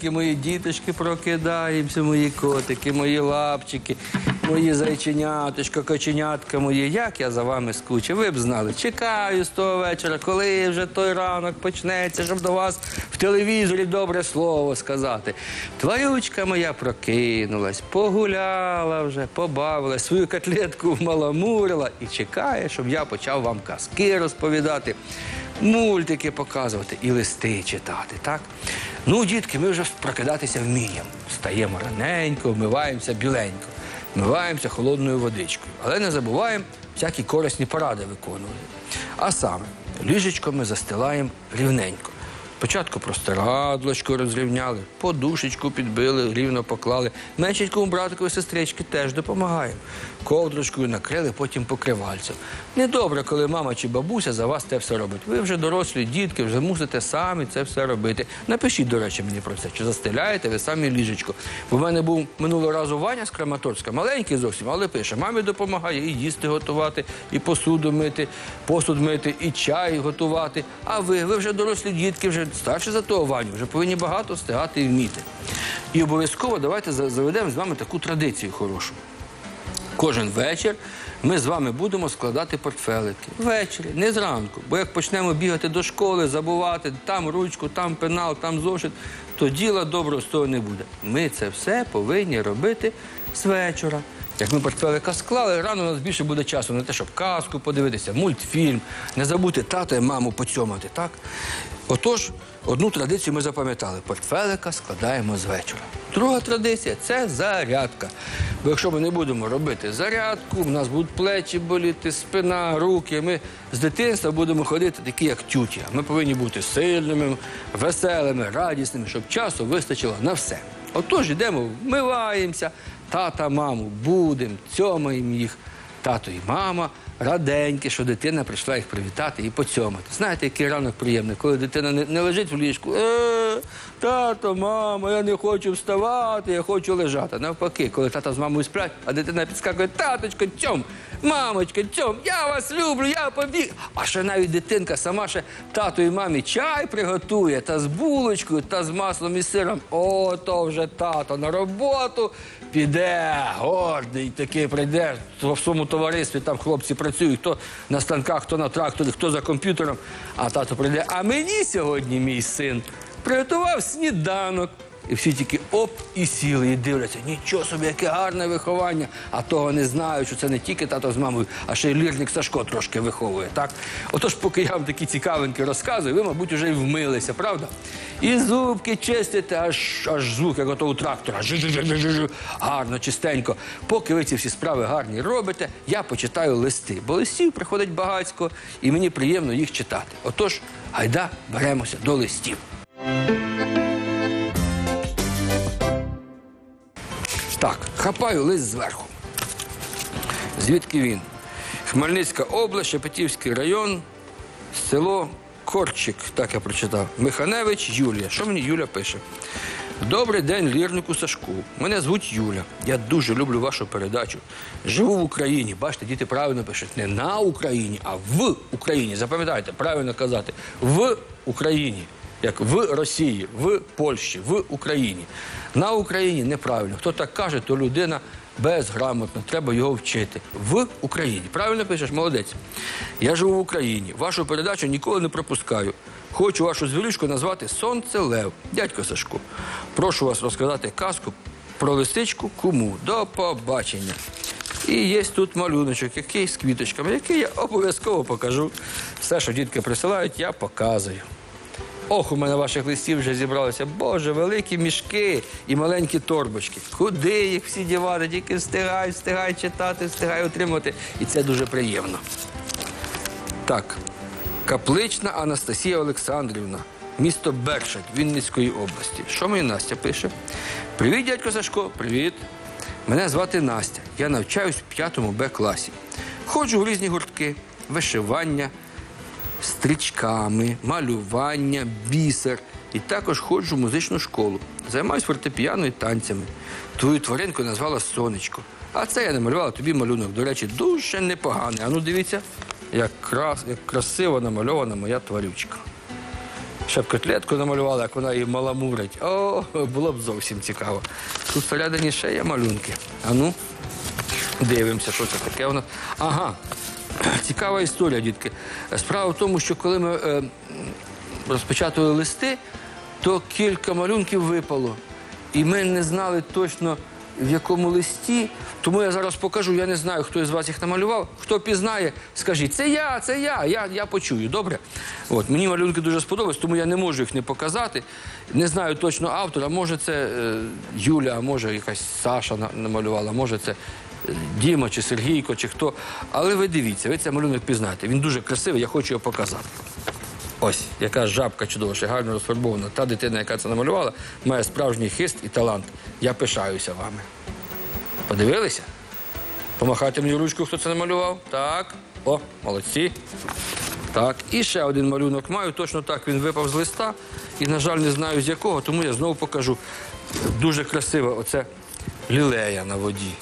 дорогенькі мої діточки, прокидаємося, мої котики, мої лапчики, мої зайченяточка, коченятка мої. Як я за вами скучив, ви б знали. Чекаю з того вечора, коли вже той ранок почнеться, щоб до вас в телевізорі добре слово сказати. Тварючка моя прокинулась, погуляла вже, побавилась, свою котлетку маламурила і чекає, щоб я почав вам казки розповідати мультики показувати і листи читати, так? Ну, дітки, ми вже прокидатися вміємо. Встаємо раненько, вмиваємося біленько, вмиваємося холодною водичкою. Але не забуваємо всякі корисні поради виконувати. А саме, ліжечко ми застилаємо рівненько. Спочатку простирадлочку розрівняли, подушечку підбили, рівно поклали. Меншенькому братику і сестрички теж допомагаємо. Ковдрочкою накрили, потім покривальцем. Недобре, коли мама чи бабуся за вас те все робить. Ви вже дорослі дітки, вже мусите самі це все робити. Напишіть, до речі, мені про це, чи застеляєте ви самі ліжечко. Бо в мене був минулого разу Ваня з Краматорська, маленький зовсім, але пише, мамі допомагає і їсти готувати, і посуду мити, посуд мити, і чай готувати. А ви, ви вже дорослі дітки, вже старші за того Ваню, вже повинні багато встигати і вміти. І обов'язково давайте заведемо з вами таку традицію хорошу. Кожен вечір ми з вами будемо складати портфелики. Ввечері, не зранку. Бо як почнемо бігати до школи, забувати там ручку, там пенал, там зошит, то діла доброго з того не буде. Ми це все повинні робити з вечора. Як ми портфелика склали, рано у нас більше буде часу на те, щоб казку подивитися, мультфільм, не забути тата і маму поцьомати, так? Отож, одну традицію ми запам'ятали: портфелика складаємо з вечора. Друга традиція це зарядка. Бо якщо ми не будемо робити зарядку, в нас будуть плечі боліти, спина, руки. Ми з дитинства будемо ходити такі, як тютя. Ми повинні бути сильними, веселими, радісними, щоб часу вистачило на все. Отож, йдемо, вмиваємося, тата, маму будемо, цьомаємо їх. Тато і мама раденькі, що дитина прийшла їх привітати і поцьомати. Знаєте, який ранок приємний, коли дитина не, лежить в ліжку. Е, тато, мама, я не хочу вставати, я хочу лежати. Навпаки, коли тата з мамою сплять, а дитина підскакує, таточко, цьом, мамочка, цьом, я вас люблю, я побіг. А ще навіть дитинка сама ще тату і мамі чай приготує, та з булочкою, та з маслом і сиром. О, то вже тато на роботу піде, гордий такий прийде в своєму товаристві, там хлопці працюють, хто на станках, хто на тракторі, хто за комп'ютером. А тато прийде, а мені сьогодні мій син приготував сніданок. І всі тільки оп і сіли, і дивляться, нічого собі, яке гарне виховання. А того не знають, що це не тільки тато з мамою, а ще й лірник Сашко трошки виховує. Так? Отож, поки я вам такі цікавинки розказую, ви, мабуть, вже й вмилися, правда? І зубки чистите, аж, аж звук, як ото у трактора. Гарно, чистенько. Поки ви ці всі справи гарні робите, я почитаю листи. Бо листів приходить багацько, і мені приємно їх читати. Отож, гайда, беремося до листів. Так, хапаю лист зверху. Звідки він? Хмельницька область, Шепетівський район, село Корчик, так я прочитав. Миханевич Юлія. Що мені Юля пише? Добрий день, лірнику Сашку. Мене звуть Юля. Я дуже люблю вашу передачу. Живу в Україні. Бачите, діти правильно пишуть. Не на Україні, а в Україні. Запам'ятайте, правильно казати. В Україні. Як в Росії, в Польщі, в Україні. На Україні неправильно. Хто так каже, то людина безграмотна. Треба його вчити. В Україні. Правильно пишеш, молодець. Я живу в Україні. Вашу передачу ніколи не пропускаю. Хочу вашу звірючку назвати Сонце Лев. Дядько Сашко, прошу вас розказати казку про лисичку куму. До побачення. І є тут малюночок, який з квіточками, який я обов'язково покажу. Все, що дітки присилають, я показую. Ох, у мене ваших листів вже зібралося. Боже, великі мішки і маленькі торбочки. Куди їх всі дівати? Тільки встигай, встигай читати, встигай отримувати. І це дуже приємно. Так, Каплична Анастасія Олександрівна, місто Бершать Вінницької області. Що мені Настя пише? Привіт, дядько Сашко, привіт. Мене звати Настя. Я навчаюсь в 5 Б класі. Ходжу в різні гуртки, вишивання, стрічками, малювання, бісер. І також ходжу в музичну школу. Займаюсь фортепіано і танцями. Твою тваринку назвала Сонечко. А це я намалювала тобі малюнок. До речі, дуже непоганий. А ну дивіться, як, крас, як красиво намальована моя тварючка. Ще б котлетку намалювала, як вона її маламурить. О, було б зовсім цікаво. Тут всередині ще є малюнки. А ну, дивимося, що це таке у нас. Ага, цікава історія, дітки. Справа в тому, що коли ми е, розпечатували листи, то кілька малюнків випало. І ми не знали точно, в якому листі. Тому я зараз покажу. Я не знаю, хто із вас їх намалював. Хто пізнає, скажіть, це я, це я, я, я почую. Добре? От, мені малюнки дуже сподобались, тому я не можу їх не показати. Не знаю точно автора. Може, це е, Юля, може якась Саша намалювала, може це. Діма чи Сергійко, чи хто. Але ви дивіться, ви цей малюнок пізнаєте. Він дуже красивий, я хочу його показати. Ось, яка жабка чудова, ще гарно розфарбована. Та дитина, яка це намалювала, має справжній хист і талант. Я пишаюся вами. Подивилися? Помахайте мені ручку, хто це намалював. Так. О, молодці. Так. І ще один малюнок маю. Точно так він випав з листа. І, на жаль, не знаю з якого, тому я знову покажу. Дуже красиво оце лілея на воді.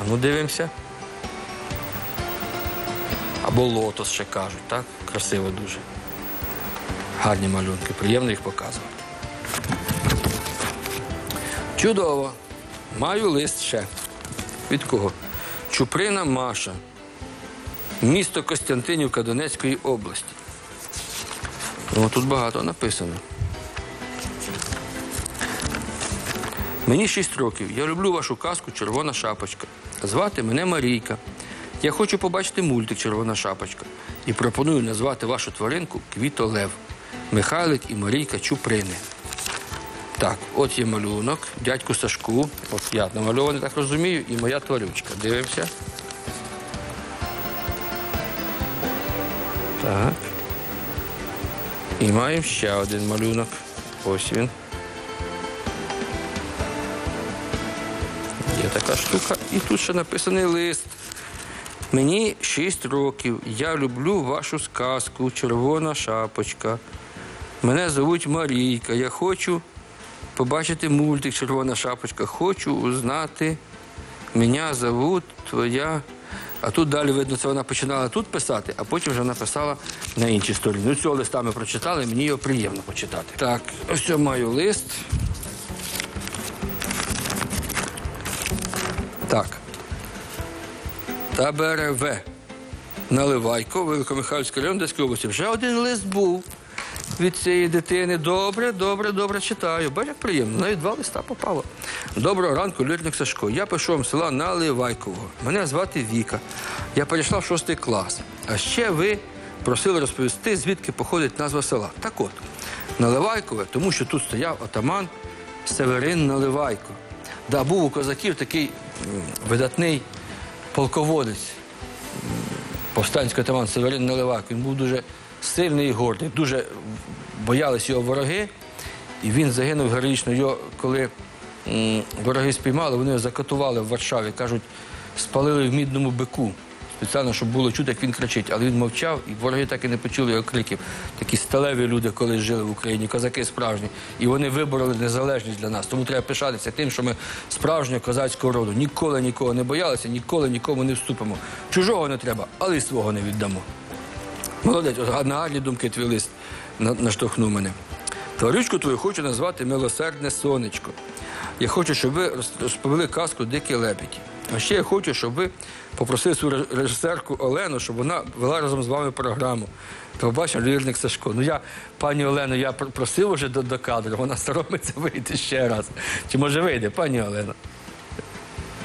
А ну дивимося. Або лотос ще кажуть, так? Красиво дуже. Гарні малюнки, приємно їх показувати. Чудово. Маю лист ще. Від кого? Чуприна Маша. Місто Костянтинівка Донецької області. О, тут багато написано. Мені 6 років. Я люблю вашу казку Червона шапочка. Звати мене Марійка. Я хочу побачити мультик Червона шапочка і пропоную назвати вашу тваринку Квітолев. Михайлик і Марійка Чуприни. Так, от є малюнок, дядьку Сашку. От я намальований, так розумію, і моя тварючка. Дивимося. Так. І маємо ще один малюнок. Ось він. Є така штука. І тут ще написаний лист. Мені 6 років. Я люблю вашу сказку Червона шапочка. Мене звуть Марійка. Я хочу побачити мультик Червона шапочка. Хочу узнати. Мене зовут твоя. А тут далі видно, це вона починала тут писати, а потім вже написала на іншій стороні. Ну, цього листа ми прочитали, мені його приємно почитати. Так, ось я маю лист. Так. Табере В. Наливайко, Великомихайлівський район Одеської області. Вже один лист був від цієї дитини. Добре, добре, добре читаю. Бачиш, як приємно. Навіть два листа попало. Доброго ранку, Лірник Сашко. Я пишу вам з села Наливайкового. Мене звати Віка. Я перейшла в шостий клас. А ще ви просили розповісти, звідки походить назва села. Так от, Наливайкове, тому що тут стояв отаман Северин Наливайко. Да, був у козаків такий видатний полководець, повстанський отаман Северин Наливайко. Він був дуже сильний і гордий, дуже боялись його вороги, і він загинув героїчно. Його, коли вороги спіймали, вони його закатували в Варшаві, кажуть, спалили в мідному бику. Спеціально, щоб було чути, як він кричить, але він мовчав, і вороги так і не почули його криків. Такі сталеві люди колись жили в Україні, козаки справжні. І вони вибороли незалежність для нас. Тому треба пишатися тим, що ми справжнього козацького роду. Ніколи нікого не боялися, ніколи нікому не вступимо. Чужого не треба, але й свого не віддамо. Молодець, на гарні думки твій лист наштовхнув мене. Тварючку твою хочу назвати Милосердне сонечко. Я хочу, щоб ви розповіли казку Дикі лебеді. А ще я хочу, щоб ви попросили свою режисерку Олену, щоб вона вела разом з вами програму. То побачив лірник Сашко. Ну я, пані Олену, я просив уже до, до кадру, вона соромиться вийти ще раз. Чи може вийде, пані Олена?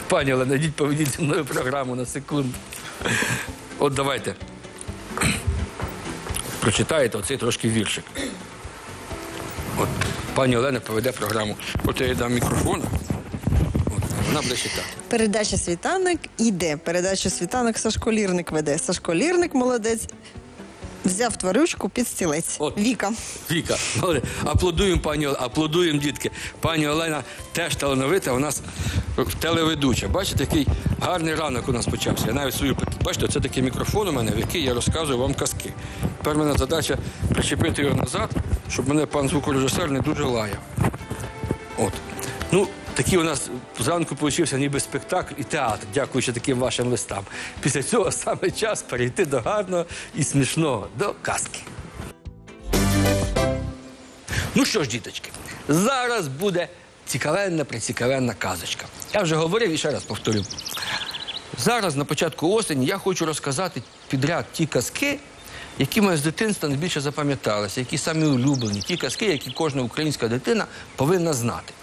Пані Олена, йдіть поведіть зі мною програму на секунду. От давайте прочитаєте оцей трошки віршик. От пані Олена поведе програму. От я їй дам мікрофон. От, вона буде читати. Передача світанок іде. Передача світанок Сашко Лірник веде. Сашко Лірник молодець. Взяв тварючку під стілець. От. Віка. Віка, аплодуємо пані Олена, аплодуємо, дітки. Пані Олена теж талановита, у нас телеведуча. Бачите, який гарний ранок у нас почався. Я навіть свою бачите, це такий мікрофон у мене, в який я розказую вам казки. Тепер мене задача причепити його назад, щоб мене пан звукорежисер не дуже лаяв. От. Ну, такий у нас зранку получився ніби спектакль і театр, дякуючи таким вашим листам. Після цього саме час перейти до гарного і смішного, до казки. Ну що ж, діточки, зараз буде цікавенна, прицікавенна казочка. Я вже говорив і ще раз повторю. Зараз, на початку осені, я хочу розказати підряд ті казки, які мене з дитинства найбільше запам'яталися, які самі улюблені, ті казки, які кожна українська дитина повинна знати.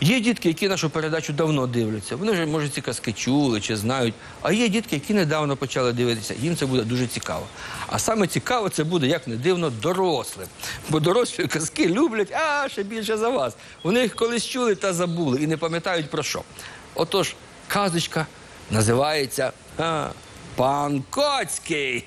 Є дітки, які нашу передачу давно дивляться. Вони вже, може, ці казки чули чи знають. А є дітки, які недавно почали дивитися. Їм це буде дуже цікаво. А саме цікаво це буде, як не дивно, дорослим. Бо дорослі казки люблять, а ще більше за вас. Вони їх колись чули та забули і не пам'ятають про що. Отож, казочка називається а, Пан Коцький.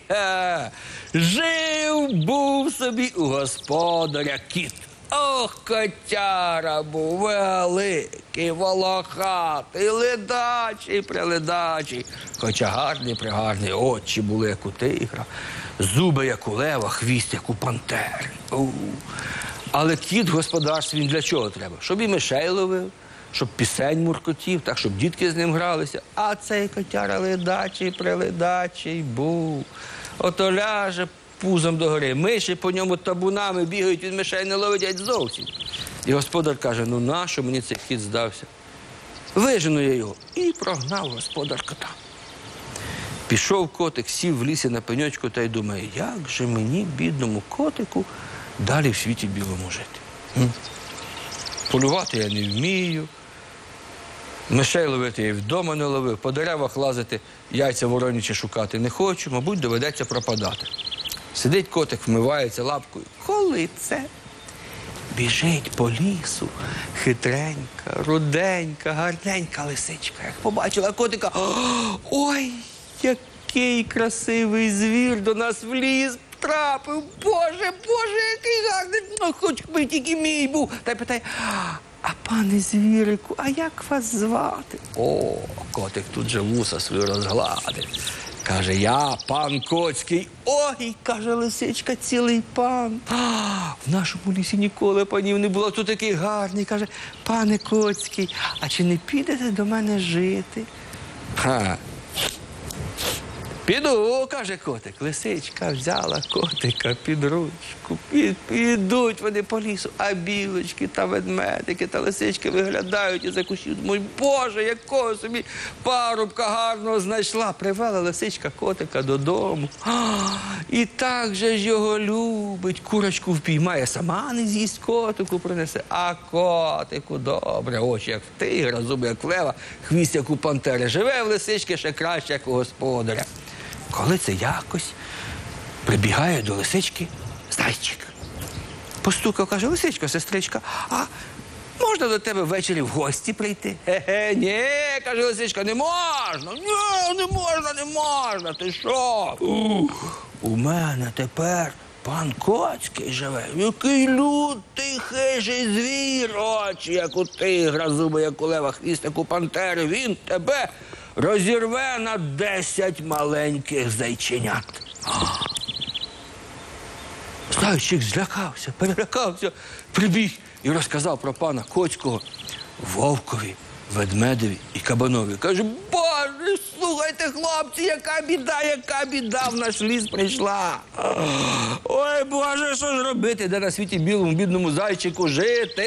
Жив був собі у господаря кіт. Ох, котяра був великий, волохатий, ледачий, приледачий. Хоча гарний, пригарний, очі були, як у тигра, зуби, як у лева, хвіст, як у пантери. Але кіт в господарстві для чого треба? Щоб і мишей ловив, щоб пісень муркотів, так, щоб дітки з ним гралися. А цей котяра ледачий, приледачий був. Ото ляже пузом догори. Миші по ньому табунами бігають, від мишей не ловить зовсім. І господар каже: ну нащо мені цей кіт здався? Вижену я його і прогнав господар кота. Пішов котик, сів в лісі на пеньочку та й думає, як же мені, бідному котику, далі в світі білому жити. Полювати я не вмію. Мишей ловити я вдома не ловив, по деревах лазити, яйця воронячі шукати не хочу, мабуть, доведеться пропадати. Сидить котик, вмивається лапкою. Коли це? Біжить по лісу, хитренька, руденька, гарненька лисичка. Як побачила котика, ой, який красивий звір до нас в ліс трапив. Боже, Боже, який гарний. Ну, хоч би тільки мій був. Та й питає, а пане звірику, а як вас звати? О, котик тут же вуса свою розгладив. Каже, я пан Коцький. Ой, каже лисичка, цілий пан. А, в нашому лісі ніколи панів не було. Тут такий гарний. Каже, пане Коцький, а чи не підете до мене жити? Ха. Піду, каже котик. Лисичка взяла котика під ручку. Під, підуть вони по лісу, а білочки та ведмедики та лисички виглядають із за кущів. Думають, Боже, якого собі парубка гарного знайшла. Привела лисичка котика додому. А, і так же ж його любить. Курочку впіймає, сама не з'їсть котику принесе. А котику добре, очі як в тигра, зуби як в лева, хвіст як у пантери. Живе в лисички ще краще, як у господаря. Коли це якось прибігає до лисички зайчик. Постукав, каже, лисичка, сестричка, а можна до тебе ввечері в гості прийти? Хе-хе, ні, каже лисичка, не можна. Ні, не можна, не можна. Ти що? У, у мене тепер пан Коцький живе. Який лютий хижий звір, очі, як у тигра, зуби, як у лева, хвіст, як у пантери. Він тебе розірве на десять маленьких зайченят. Зайчик злякався, перелякався, прибіг і розказав про пана Коцького вовкові, ведмедеві і кабанові. Каже, боже, слухайте, хлопці, яка біда, яка біда в наш ліс прийшла. Ой, Боже, що ж робити? Де на світі білому бідному зайчику жити?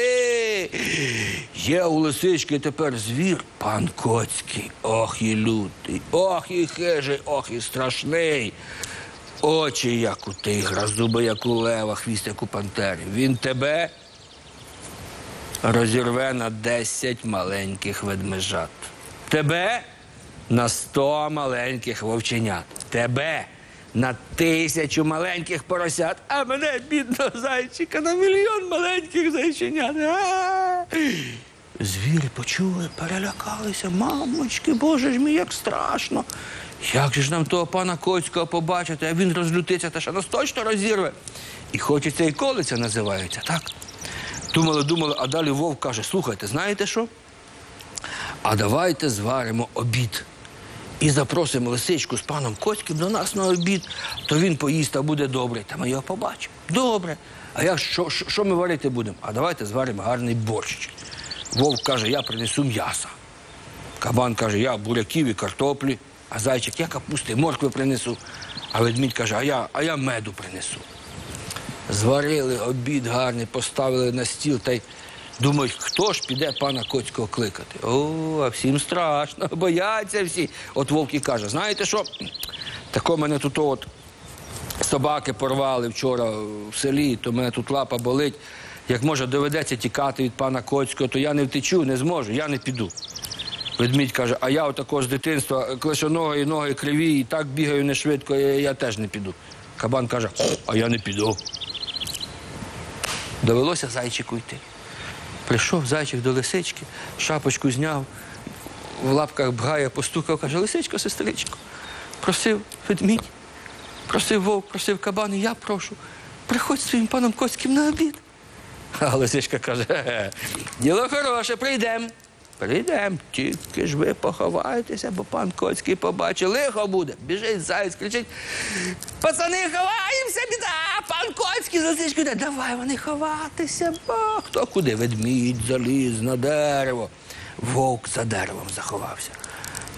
Є у лисички тепер звір, пан Коцький. Ох і лютий, ох і хижий, ох і страшний. Очі, як у тигра, зуби, як у лева, хвіст, як у пантери. Він тебе розірве на десять маленьких ведмежат. Тебе на сто маленьких вовченят. Тебе на тисячу маленьких поросят, а мене, бідного зайчика, на мільйон маленьких зайченят. А! Звірі почули, перелякалися. Мамочки, боже ж мій, як страшно. Як же ж нам того пана Коцького побачити, а він розлютиться та ще нас точно розірве. І хочеться і колиця називається, так? Думали, думали, а далі вовк каже: слухайте, знаєте що? А давайте зваримо обід. І запросимо лисичку з паном Коцьким до нас на обід, то він поїсть, а буде добре. Та ми його побачимо. Добре. А як що, що ми варити будемо? А давайте зваримо гарний борщ. Вовк каже, я принесу м'яса. Кабан каже, я буряків і картоплі, а зайчик, я капусти, моркви принесу. А ведмідь каже, а я, а я меду принесу. Зварили обід гарний, поставили на стіл та й думають, хто ж піде пана Коцького кликати. О, а всім страшно, бояться всі. От вовк і каже, знаєте що? Тако мене тут от собаки порвали вчора в селі, то мене тут лапа болить. Як може доведеться тікати від пана Коцького, то я не втечу, не зможу, я не піду. Ведмідь каже, а я отако з дитинства клешоноги і ноги криві, і так бігаю не швидко, я, я теж не піду. Кабан каже, а я не піду. Довелося зайчику йти. Прийшов зайчик до лисички, шапочку зняв, в лапках бгає, постукав, каже, лисичко, сестричко, просив ведмідь, просив вовк, просив кабан, і я прошу, приходь своїм паном Коцьким на обід. А лисичка каже, діло хороше, прийдемо. Прийдемо, тільки ж ви поховайтеся, бо пан Коцький побачить, лихо буде. Біжить заяць, кричить. Пацани, ховаємося, біда! Пан Коцький за лисичкою йде. Давай вони ховатися, бо хто куди? Ведмідь заліз на дерево. Вовк за деревом заховався.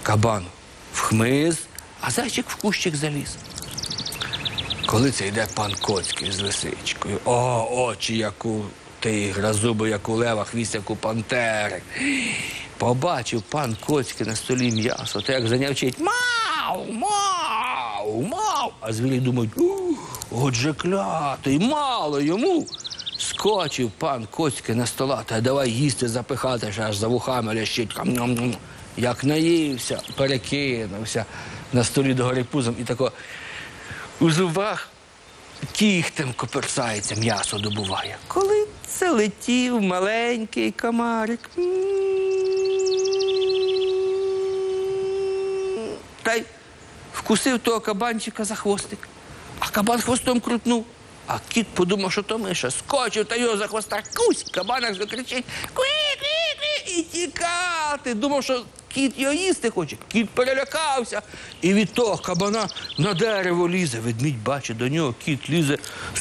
Кабан в хмиз, а зайчик в кущик заліз. Коли це йде пан Коцький з лисичкою, о, очі, як у тигра, зуби, як у лева, хвіст, як у пантери. Побачив пан Коцький на столі м'ясо, то як занявчить мау, мау, мау. А звірі думають, «У, отже клятий, мало йому. Скочив пан Коцький на стола, та давай їсти запихати, що аж за вухами лящить. Як наївся, перекинувся на столі догори пузом і тако у зубах кіхтем коперсається, м'ясо добуває. Коли це летів маленький комарик. Та й вкусив того кабанчика за хвостик. А кабан хвостом крутнув. А кіт подумав, що то миша. Скочив та його за хвоста. Кусь, кабанок закричить. Куі, куі, куі, і тікати. Думав, що кіт його їсти хоче. Кіт перелякався. І від того кабана на дерево лізе. Ведмідь бачить до нього, кіт лізе,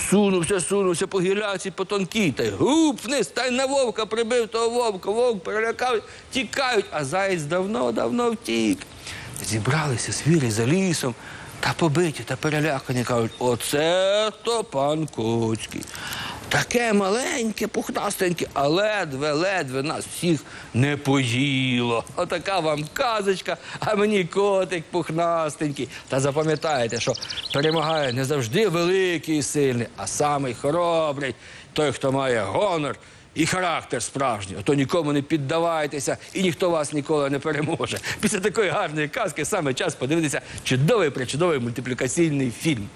сунувся, сунувся по гіляці, по тонкій. Та й гуп вниз, та й на вовка прибив того вовка. Вовк перелякав, тікають, а заєць давно-давно втік. Зібралися звірі за лісом та побиті та перелякані кажуть, оце то пан Коцький. Таке маленьке, пухнастеньке, а ледве-ледве нас всіх не поїло. Отака вам казочка, а мені котик пухнастенький. Та запам'ятайте, що перемагає не завжди великий і сильний, а самий хоробрий, той, хто має гонор і характер справжній. Ото нікому не піддавайтеся, і ніхто вас ніколи не переможе. Після такої гарної казки саме час подивитися чудовий причудовий мультиплікаційний фільм.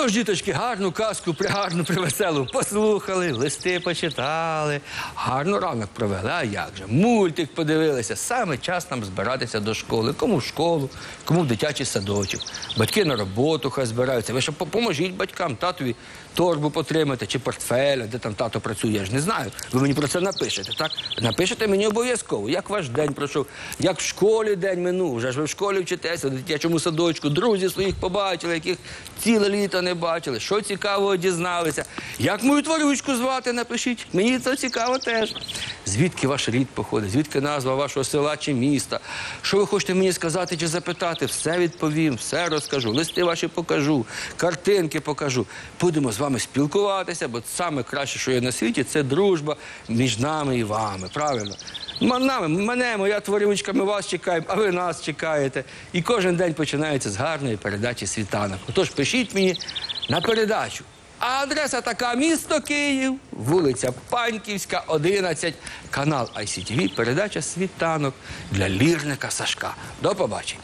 Отож, діточки, гарну казку, пригарну, привеселу послухали, листи почитали, гарно ранок провели. А як же? Мультик подивилися. Саме час нам збиратися до школи. Кому в школу, кому в дитячий садочок. Батьки на роботу хай збираються. Ви ще поможіть батькам, татові торбу потримати чи портфеля, де там тато працює. Я ж не знаю. Ви мені про це напишете, так? Напишете мені обов'язково, як ваш день пройшов, як в школі день минув. Вже ж ви в школі вчитеся, в дитячому садочку, друзі своїх побачили, яких ціле літо не бачили, що цікавого дізналися. Як мою тварючку звати, напишіть. Мені це цікаво теж. Звідки ваш рід походить, звідки назва вашого села чи міста? Що ви хочете мені сказати чи запитати? Все відповім, все розкажу. Листи ваші покажу, картинки покажу. Будемо з вами спілкуватися, бо саме краще, що є на світі, це дружба між нами і вами. Правильно? Нами, мене, моя тварючка, ми вас чекаємо, а ви нас чекаєте. І кожен день починається з гарної передачі світанок. Отож, пишіть мені на передачу. А адреса така місто Київ, вулиця Паньківська, 11, канал ICTV, передача світанок для лірника Сашка. До побачення.